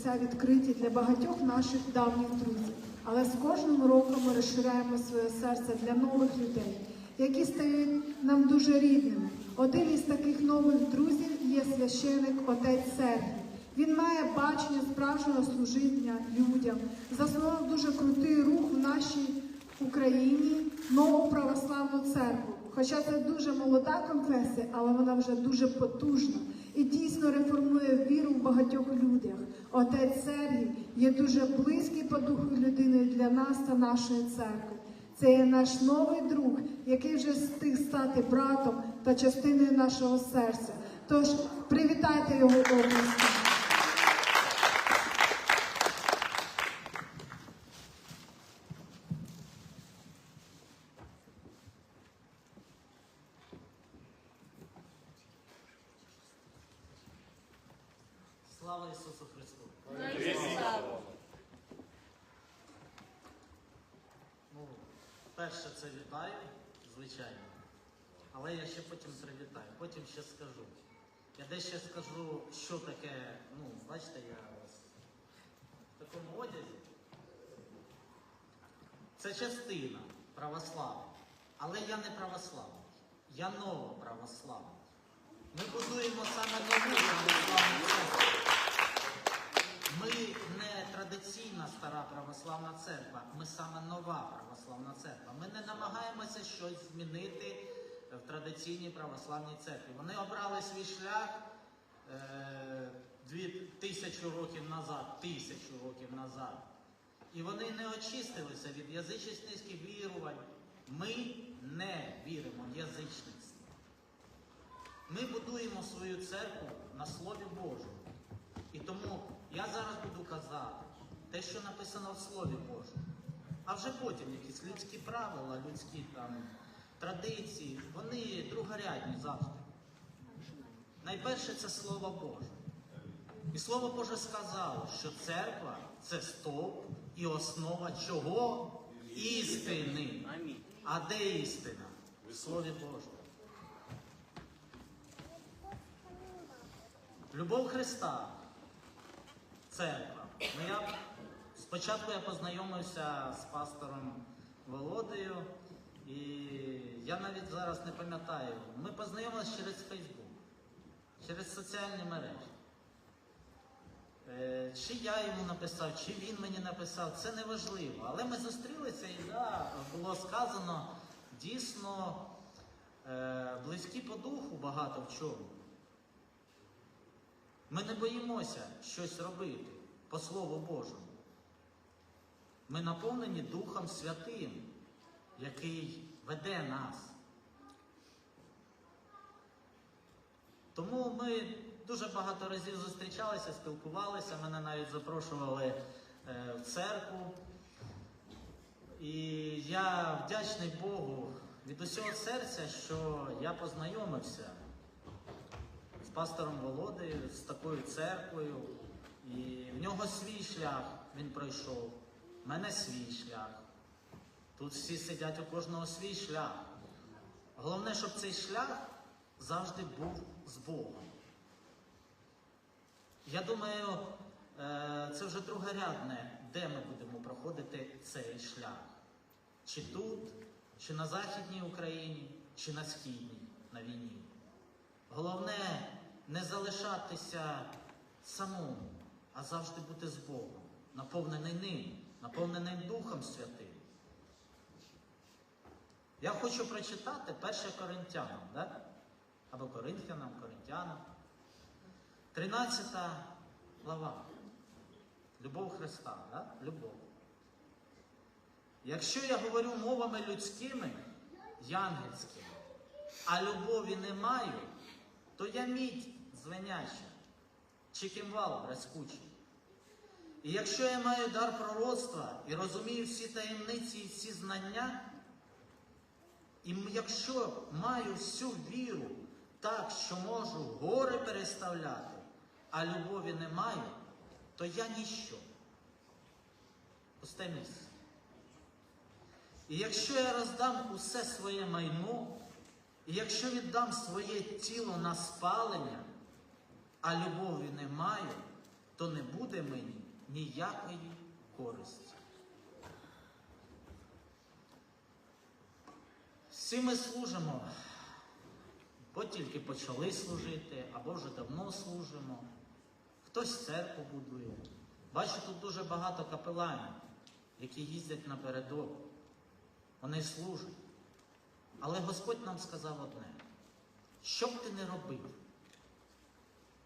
серця відкриті для багатьох наших давніх друзів. Але з кожним роком ми розширяємо своє серце для нових людей, які стають нам дуже рідними. Один із таких нових друзів є священик отець Сергій. Він має бачення справжнього служіння людям, заснував дуже крутий рух в нашій Україні нову православну церкву. Хоча це дуже молода конфесія, але вона вже дуже потужна і дійсно реформує віру в багатьох людях. Отець Сергій є дуже близький по духу людиною для нас та нашої церкви. Це є наш новий друг, який вже встиг стати братом та частиною нашого серця. Тож привітайте його області. Слава Ісусу Христу! Ну, перше це вітаю, звичайно. Але я ще потім привітаю, потім ще скажу. Я дещо скажу, що таке, ну, бачите, я в такому одязі. Це частина православна. Але я не православний. Я новоправославний. Ми будуємо саме нову православну церкву. Ми не традиційна стара православна церква, ми саме нова православна церква. Ми не намагаємося щось змінити в традиційній православній церкві. Вони обрали свій шлях е, дві тисячу років назад, тисячу років назад. І вони не очистилися від язичницьких вірувань. Ми не віримо в язичництво. Ми будуємо свою церкву на Слові Божому. І тому я зараз буду казати те, що написано в Слові Божому. А вже потім якісь людські правила, людські там традиції, вони другорядні завжди. Найперше це Слово Боже. І Слово Боже сказало, що церква це стовп і основа чого? Істини. А де істина? В Слові Божому. Любов Христа, церква. Ну, спочатку я познайомився з пастором Володею, і я навіть зараз не пам'ятаю. Ми познайомилися через Фейсбук, через соціальні мережі. Е, Чи я йому написав, чи він мені написав, це не важливо. Але ми зустрілися і да, було сказано дійсно е, близькі по духу багато в чому. Ми не боїмося щось робити по Слову Божому. Ми наповнені Духом Святим, який веде нас. Тому ми дуже багато разів зустрічалися, спілкувалися, мене навіть запрошували е, в церкву. І я вдячний Богу від усього серця, що я познайомився з пастором Володею, з такою церквою. І в нього свій шлях він пройшов, в мене свій шлях. Тут всі сидять у кожного свій шлях. Головне, щоб цей шлях завжди був з Богом. Я думаю, е, це вже другорядне, де ми будемо проходити цей шлях. Чи тут, чи на Західній Україні, чи на Східній на війні. Головне не залишатися самому, а завжди бути з Богом, наповнений ним, наповнений Духом Святим. Я хочу прочитати 1 Коринтянам, да? або Коринфянам, Коринтянам. 13 глава. Любов Христа, да? Любов. Якщо я говорю мовами людськими, янгельськими, а любові не маю, то я мідь звеняща, чи кимвал брескучий. І якщо я маю дар пророцтва і розумію всі таємниці і всі знання, і якщо маю всю віру так, що можу гори переставляти, а любові не маю, то я ніщо. Пусте місце. І якщо я роздам усе своє майно, і якщо віддам своє тіло на спалення, а любові не маю, то не буде мені ніякої користі. Всі ми служимо, бо тільки почали служити, або вже давно служимо. Хтось церкву будує. Бачу, тут дуже багато капеланів, які їздять на передок. Вони служать. Але Господь нам сказав одне: що б ти не робив,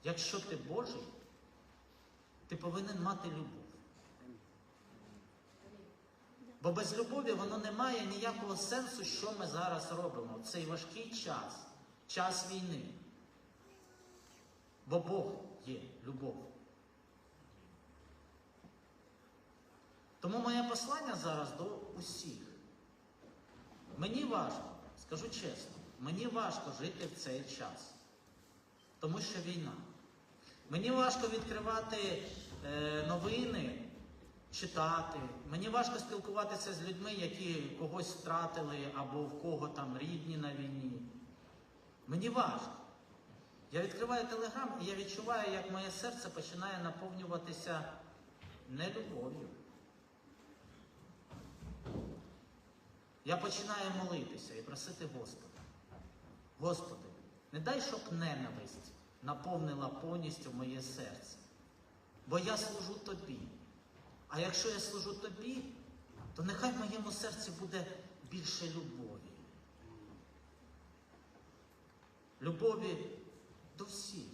якщо ти Божий, ти повинен мати любов. Бо без любові воно не має ніякого сенсу, що ми зараз робимо в цей важкий час, час війни. Бо Бог є любов. Тому моє послання зараз до усіх. Мені важко, скажу чесно, мені важко жити в цей час, тому що війна. Мені важко відкривати е, новини, читати. Мені важко спілкуватися з людьми, які когось втратили або в кого там рідні на війні. Мені важко. Я відкриваю телеграм і я відчуваю, як моє серце починає наповнюватися не любов'ю. Я починаю молитися і просити Господа. Господи, не дай, щоб ненависть наповнила повністю моє серце. Бо я служу тобі. А якщо я служу тобі, то нехай в моєму серці буде більше любові. Любові до всіх,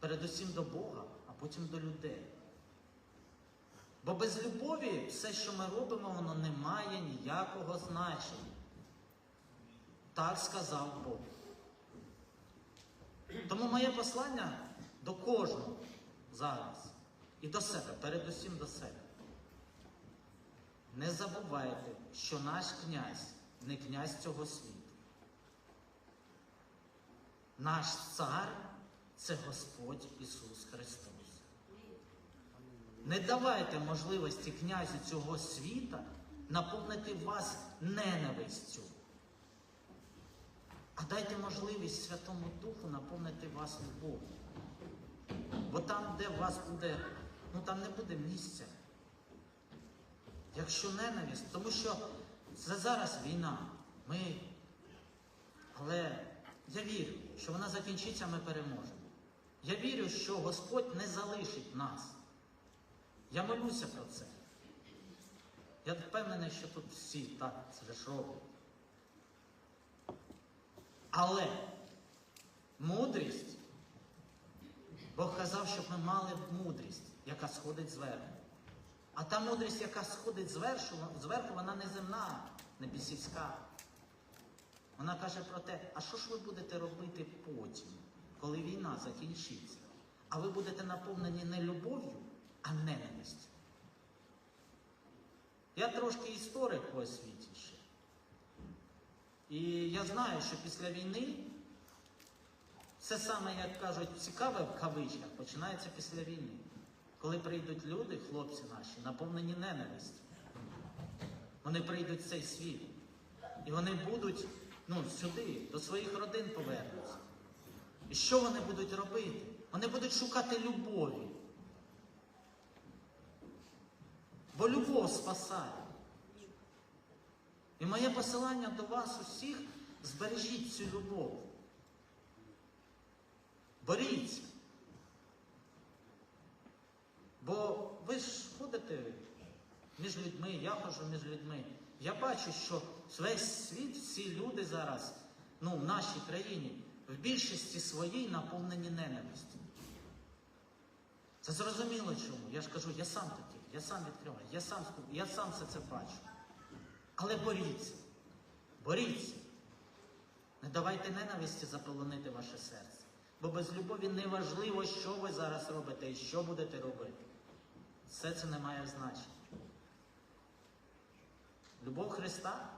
передусім до Бога, а потім до людей. Бо без любові все, що ми робимо, воно не має ніякого значення. Так сказав Бог. Тому моє послання до кожного зараз і до себе, передусім до себе. Не забувайте, що наш князь не князь цього світу. Наш цар це Господь Ісус Христос. Не давайте можливості князю цього світа наповнити вас ненавистю. А дайте можливість Святому Духу наповнити вас любов'ю. Бо там, де вас буде, ну там не буде місця. Якщо ненависть, тому що це зараз війна. Ми. Але я вірю, що вона закінчиться, ми переможемо. Я вірю, що Господь не залишить нас. Я молюся про це. Я впевнений, що тут всі так це ж роблять. Але мудрість, Бог казав, щоб ми мали мудрість, яка сходить зверху. А та мудрість, яка сходить зверху, зверху вона не земна, не бісівська. Вона каже про те, а що ж ви будете робити потім, коли війна закінчиться? А ви будете наповнені не любов'ю, а ненавистю. Я трошки історик по освіті ще. І я знаю, що після війни все саме, як кажуть, цікаве в кавичках починається після війни. Коли прийдуть люди, хлопці наші, наповнені ненавистю. Вони прийдуть в цей світ. І вони будуть ну, сюди, до своїх родин повернуться. І що вони будуть робити? Вони будуть шукати любові. Бо любов спасає. І моє посилання до вас усіх збережіть цю любов. Боріться. Бо ви ж ходите між людьми, я ходжу між людьми. Я бачу, що весь світ, всі люди зараз, ну, в нашій країні, в більшості своїй наповнені ненавистю. Це зрозуміло чому. Я ж кажу, я сам такий, я сам відкриваю, я сам, я сам все це бачу. Але боріться, боріться. Не давайте ненависті заполонити ваше серце. Бо без любові не важливо, що ви зараз робите і що будете робити. Все це не має значення. Любов Христа,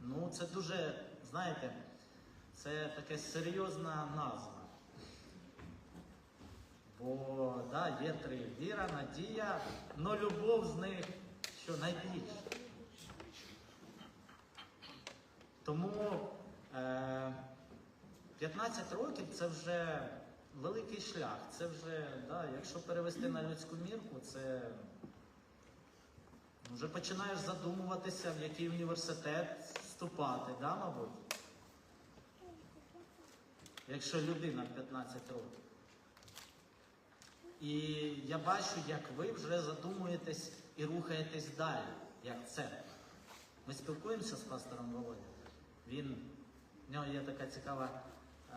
ну це дуже, знаєте, це така серйозна назва. Бо да, є три віра, надія, але любов з них що найбільше. Тому е, 15 років це вже великий шлях. Це вже, да, якщо перевести на людську мірку, це вже починаєш задумуватися, в який університет вступати, да, мабуть? Якщо людина 15 років. І я бачу, як ви вже задумуєтесь і рухаєтесь далі, як церква. Ми спілкуємося з пастором Володя. Він, в нього є така цікава е,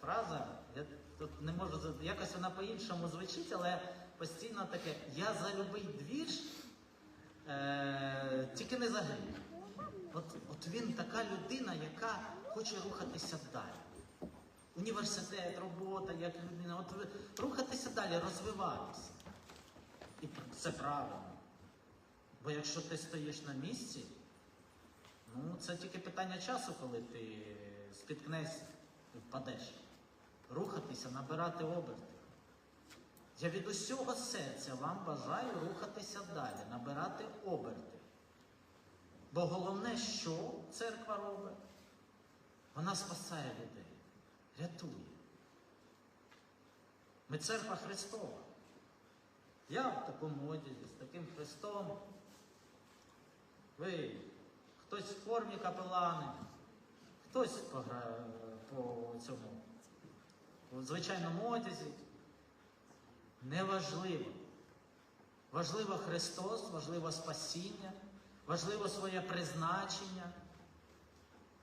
фраза. Я тут не можу якось вона по-іншому звучить, але постійно таке: я за любий двіж, е, тільки не за. От, от він така людина, яка хоче рухатися далі. Університет, робота, як людина. От рухатися далі, розвиватися. І це правильно. Бо якщо ти стоїш на місці, ну це тільки питання часу, коли ти спіткнешся і впадеш. Рухатися, набирати оберти. Я від усього серця вам бажаю рухатися далі, набирати оберти. Бо головне, що церква робить? Вона спасає людей, рятує. Ми церква Христова. Я в такому одязі, з таким Христом. Ви, хтось в формі капелани, хтось по, по цьому, у звичайному одязі. Неважливо. Важливо Христос, важливо спасіння, важливо своє призначення.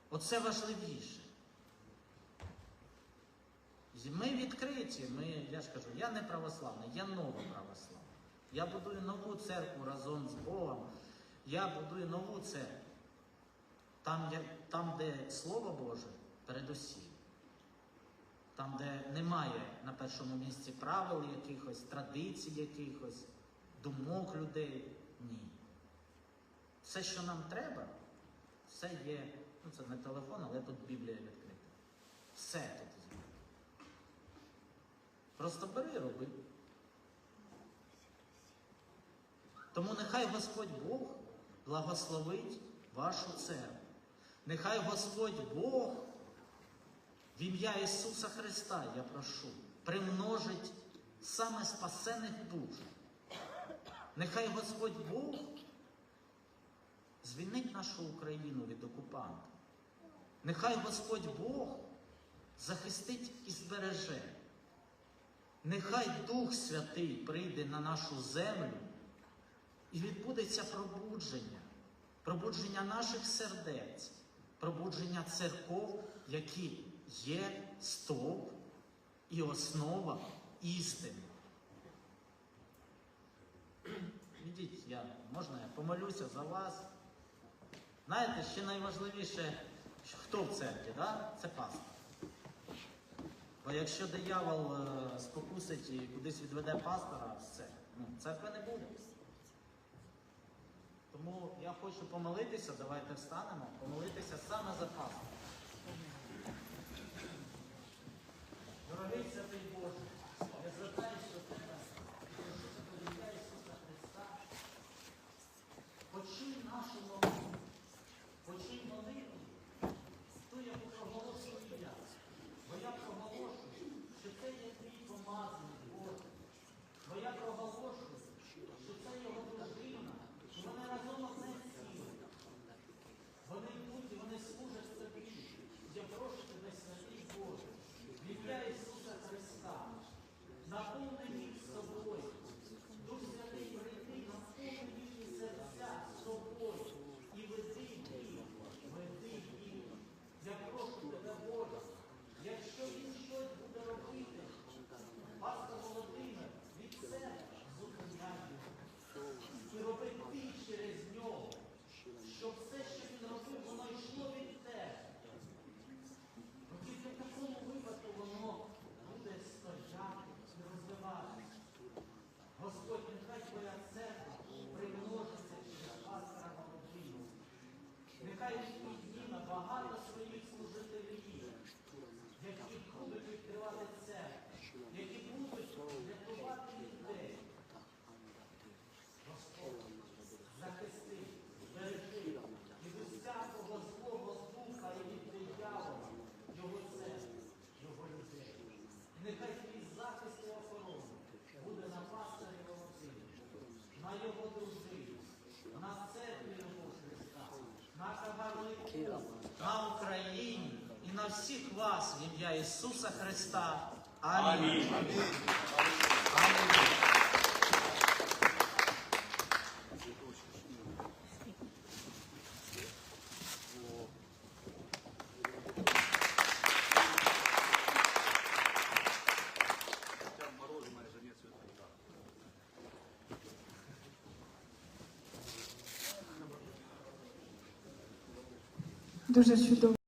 Оце важливіше. Ми відкриті, ми, я ж кажу, я не православний, я новоправославний. Я будую нову церкву разом з Богом. Я будую нову церкву. Там, там де Слово Боже, передусім. Там, де немає на першому місці правил якихось, традицій якихось, думок людей. Ні. Все, що нам треба, все є. Ну, це не телефон, але тут Біблія відкрита. Все тут є. Просто бери роби. Тому нехай Господь Бог благословить вашу церкву. Нехай Господь Бог в ім'я Ісуса Христа, я прошу, примножить саме спасених душ. Нехай Господь Бог звільнить нашу Україну від окупанта. Нехай Господь Бог захистить і збереже. Нехай Дух Святий прийде на нашу землю і відбудеться пробудження, пробудження наших сердець, пробудження церков, які є стовп і основа істини. Ідіть, я, можна я помолюся за вас. Знаєте, ще найважливіше, хто в церкві, да? це пастор. Бо якщо диявол е, спокусить і кудись відведе пастора, все, ну, церкви не буде. Тому я хочу помолитися, давайте встанемо, помолитися саме за Пасху. Дорогий святий Боже, всіх вас в ім'я Ісуса Христа. Амінь. Амінь. Хотя мороженое же нет цвета. Дуже чудово.